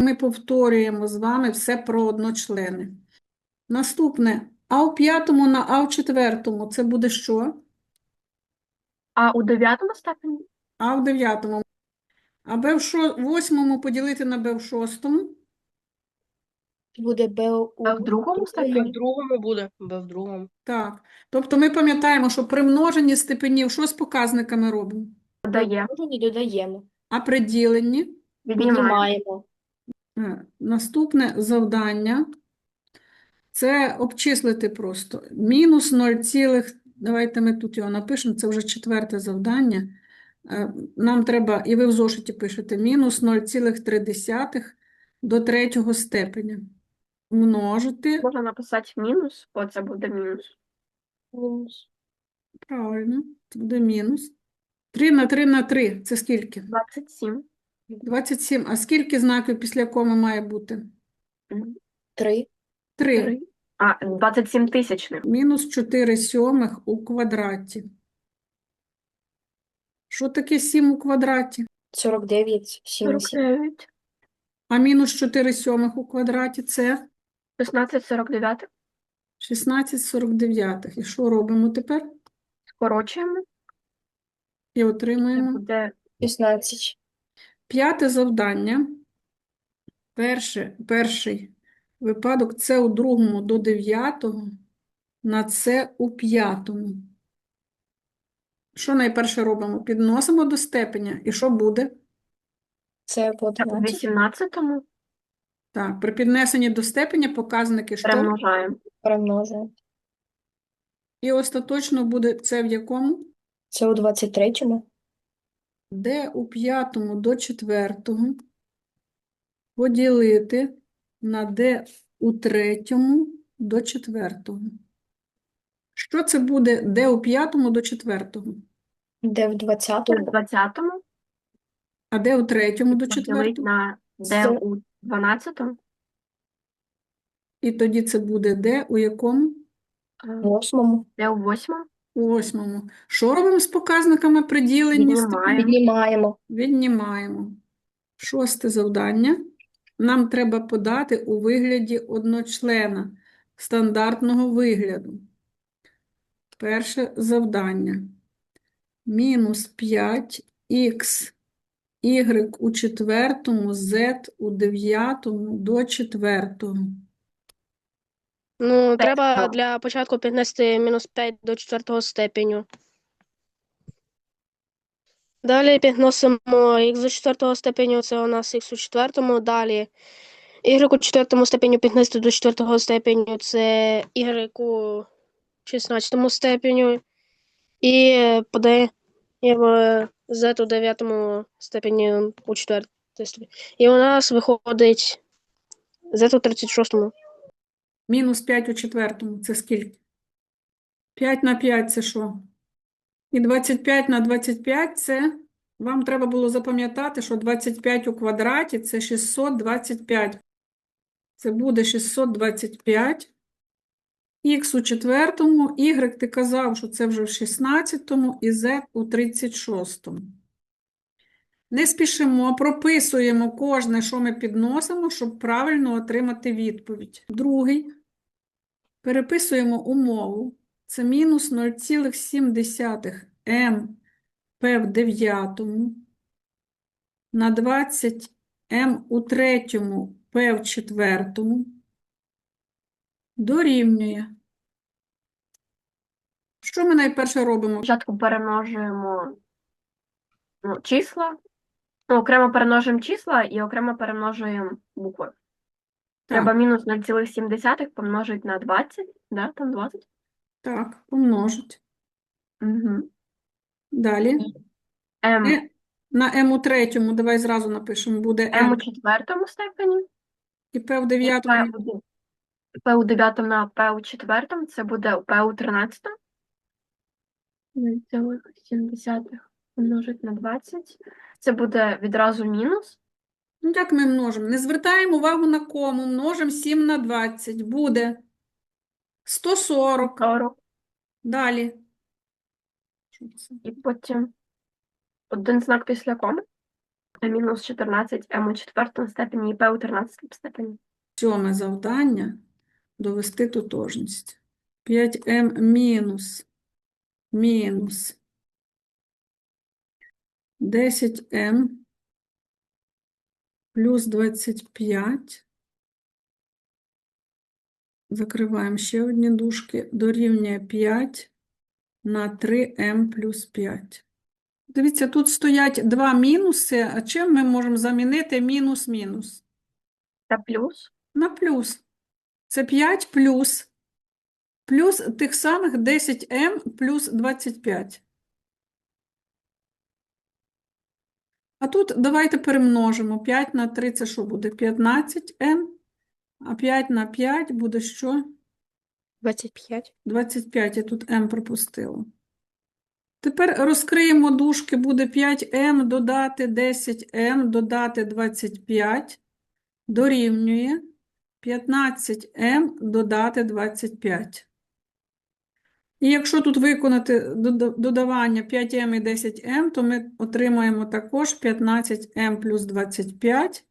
Ми повторюємо з вами все про одночлени. Наступне. А у п'ятому на А у четвертому це буде що? А у дев'ятому степені? А в дев'ятому. А Б в шо... восьмому поділити на Б в шостому. Буде Б у А в другому Б степені? в другому буде. Б в другому. Так. Тобто ми пам'ятаємо, що при множенні степенів що з показниками робимо? Додає. Множені додаємо. А при діленні? Віднімаємо. Е, Наступне завдання – це обчислити просто. Мінус 0, цілих, давайте ми тут його напишемо, це вже четверте завдання. Е, Нам треба, і ви в зошиті пишете, мінус 0,3 до третього степеня. Множити, Можна написати мінус, бо це буде мінус. Мінус. правильно, це буде мінус. 3 на 3 на 3 – це скільки? 27. 27. А скільки знаків після коми має бути? Три. Три. А, 27 тисячних. Мінус 4 сьомих у квадраті. Що таке 7 у квадраті? 49, 70. 49. А мінус 4 сьомих у квадраті – це 16 49. 16 49. І що робимо тепер? Скорочуємо. І отримуємо. буде 16. П'яте завдання. Перше, перший випадок – це у другому до дев'ятого, на це у п'ятому. Що найперше робимо? Підносимо до степеня. І що буде? Це по це у 18-му. Так, при піднесенні до степеня показники що? Перемножаємо. Перемножуємо. І остаточно буде це в якому? Це у 23-му. Де у п'ятому до четвертого поділити на де у третьому до четвертого. Що це буде де у п'ятому до четвертого? Де в В 20-му. 20-му А де у третьому до четвертого? на де у 12-му. І тоді це буде де у якому? е, В 8-му. Де у 8-му. У восьмому. Що робимо з показниками при діленні Віднімаємо. Віднімаємо. Шосте завдання. Нам треба подати у вигляді одночлена стандартного вигляду. Перше завдання. Мінус 5х y у четвертому, z у дев'ятому до четвертого. Ну, треба так. для початку піднести мінус 5 до четвертого степеню. Далі підносимо х до четвертого степеню, це у нас х у четвертому. Далі y у четвертому степеню піднести до четвертого степеню, це y у шістнадцятому степеню. І подаємо z у дев'ятому степені у четвертому степені. І у нас виходить z у 36. Мінус 5 у четвертому – це скільки? 5 на 5 – це що? І 25 на 25 – це, вам треба було запам'ятати, що 25 у квадраті – це 625. Це буде 625. Х у четвертому, y ти казав, що це вже в 16-му і z у 36-му. Не спішимо, прописуємо кожне, що ми підносимо, щоб правильно отримати відповідь. Другий. Переписуємо умову. Це мінус 0,7 м в дев'ятому на 20 м у третьому p в четвертому дорівнює. Що ми найперше робимо? Спочатку перемножуємо ну, числа. Ну, окремо перемножуємо числа і окремо перемножуємо букви. Треба мінус 0,7 помножити на 20, да? Там 20? Так, помножить. Угу. Далі. М, Е, На m у третьому, давай зразу напишемо, буде М у четвертому степені, і П дев'ятому. у, де- П у дев'ятому на П у четвертому, це буде П у тринадцятому. 0,7 помножити на 20. Це буде відразу мінус. Ну, як ми множимо? Не звертаємо увагу на кому. Множимо 7 на 20. Буде 140. 40. Далі. І потім один знак після коми. мінус 14 м у четвертому степені і p у 13 степені. Сьоме завдання довести тотожність. 5m мінус мінус 10m плюс 25. Закриваємо ще одні дужки. Дорівнює 5 на 3m плюс 5. Дивіться, тут стоять два мінуси. А чим ми можемо замінити мінус-мінус? Та плюс На плюс. Це 5 плюс. Плюс тих самих 10m плюс 25. Тут давайте перемножимо. 5 на 3 це що буде? 15m. А 5 на 5 буде що? 25. 25. Я тут m пропустила. Тепер розкриємо дужки. Буде 5m додати 10m додати 25 дорівнює 15m додати 25. І якщо тут виконати додавання 5m і 10m, то ми отримаємо також 15m плюс 25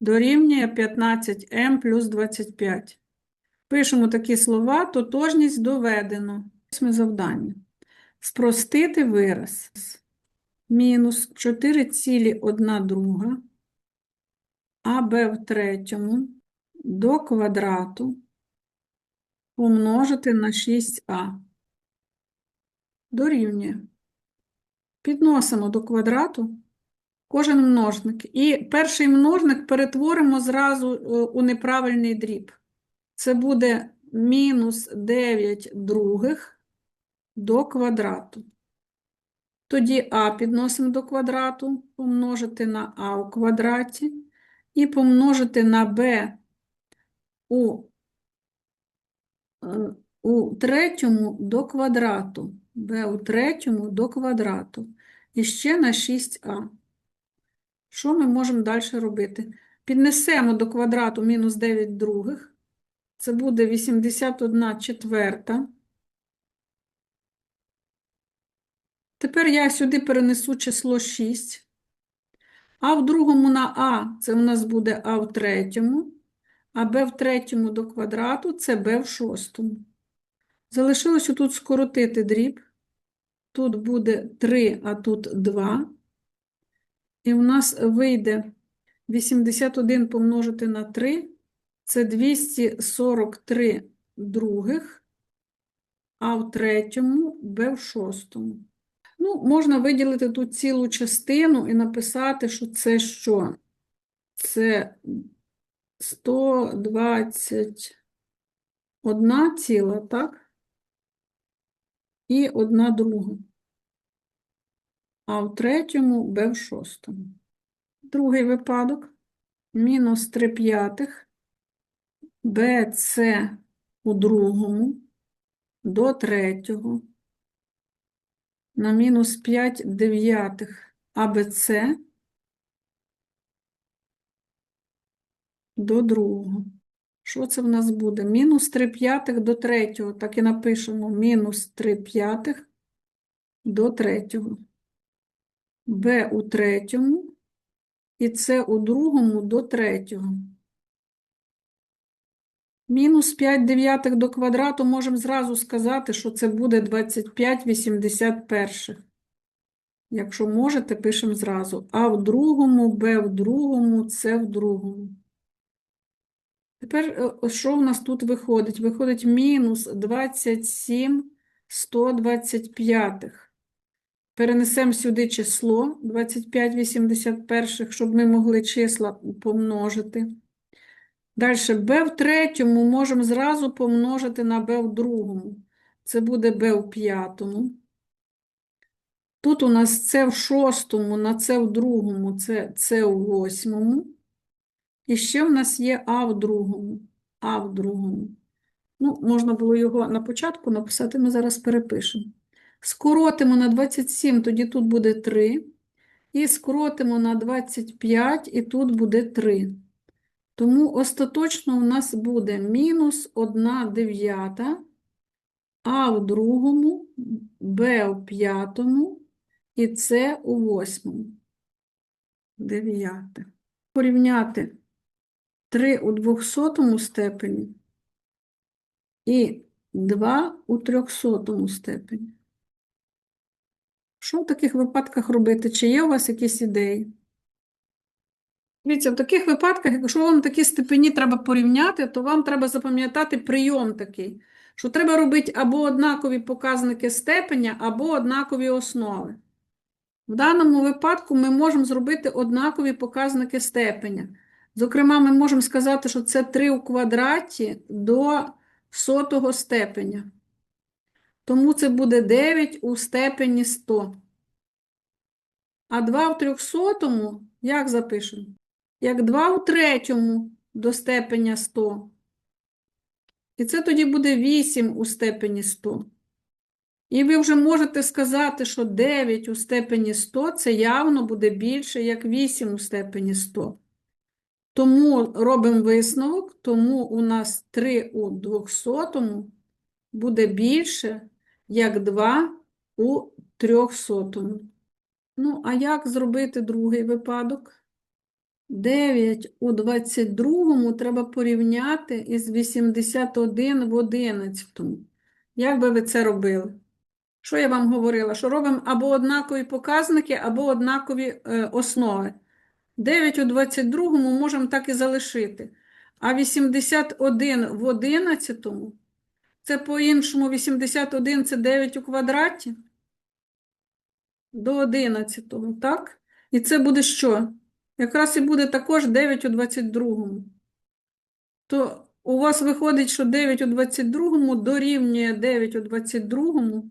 дорівнює 15m плюс 25. Пишемо такі слова, тотожність доведено. Восьме завдання. Спростити вираз. Мінус 4,1 друга АБ в третьому до квадрату помножити на 6а. Дорівнює. Підносимо до квадрату кожен множник. І перший множник перетворимо зразу е, у неправильний дріб. Це буде мінус 9 других до квадрату. Тоді а підносимо до квадрату, помножити на а у квадраті і помножити на b у, е, у третьому до квадрату. B у третьому до квадрату. І ще на 6а. Що ми можемо далі робити? Піднесемо до квадрату мінус 9 других. Це буде 81 четверта. Тепер я сюди перенесу число 6. А в другому на А це у нас буде А в третьому, а Б в третьому до квадрату це Б в шостому. Залишилося тут скоротити дріб. Тут буде 3, а тут 2. І у нас вийде 81 помножити на 3 це 243 других, а в третьому Б в шостому. Ну, можна виділити тут цілу частину і написати, що це що? Це 121 ціла, так? І одна друга. А в третьому Б в шостому. Другий випадок. Мінус 3 п'ятих. БЦ у другому до третього на мінус 5 дев'ятих АБЦ до другого. Що це в нас буде? Мінус 3 п'ятих до третього. Так і напишемо. Мінус 3 п'ятих до третього. Б у третьому і С у другому до третього. Мінус 5 дев'ятих до квадрату можемо зразу сказати, що це буде 25 81. Якщо можете, пишемо зразу. А в другому, Б в другому, С в другому. Тепер, е, що в нас тут виходить? Виходить мінус 27 125. Перенесемо сюди число 25 81, щоб ми могли числа помножити. Далі b в третьому можемо зразу помножити на b в другому. Це буде b в п'ятому. Тут у нас це в шостому, на це в другому, це це у восьмому. І ще в нас є а в другому. А в другому. Ну, можна було його на початку написати, ми зараз перепишемо. Скоротимо на 27, тоді тут буде 3. І скоротимо на 25, і тут буде 3. Тому остаточно у нас буде мінус 1 дев'ята, а в другому, Б у п'ятому і С у восьмому. дев'яте. Порівняти 3 у двохсотому степені і 2 у трьохсотому степені. Що в таких випадках робити? Чи є у вас якісь ідеї? Дивіться, в таких випадках, якщо вам такі степені треба порівняти, то вам треба запам'ятати прийом такий, що треба робити або однакові показники степеня, або однакові основи. В даному випадку ми можемо зробити однакові показники степеня. Зокрема, ми можемо сказати, що це 3 у квадраті до сотого степеня. Тому це буде 9 у степені 100. А 2 в трьохсотому, як запишемо? Як 2 у третьому до степеня 100. І це тоді буде 8 у степені 100. І ви вже можете сказати, що 9 у степені 100 це явно буде більше, як 8 у степені 100. Тому робимо висновок, тому у нас 3 у 200 буде більше, як 2 у 300. Ну, а як зробити другий випадок? 9 у 22 треба порівняти із 81 в 11. Як би ви це робили? Що я вам говорила? Що робимо або однакові показники, або однакові е, основи. 9 у 22 можемо так і залишити. А 81 в 11 це по-іншому 81 це 9 у квадраті до 11, так? І це буде що? Якраз і буде також 9 у 22. То у вас виходить, що 9 у 22 дорівнює 9 у 22.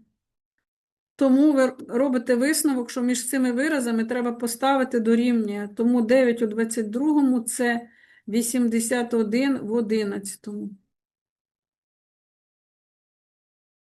Тому ви робите висновок, що між цими виразами треба поставити дорівнює. Тому 9 у 22 це 81 в 11.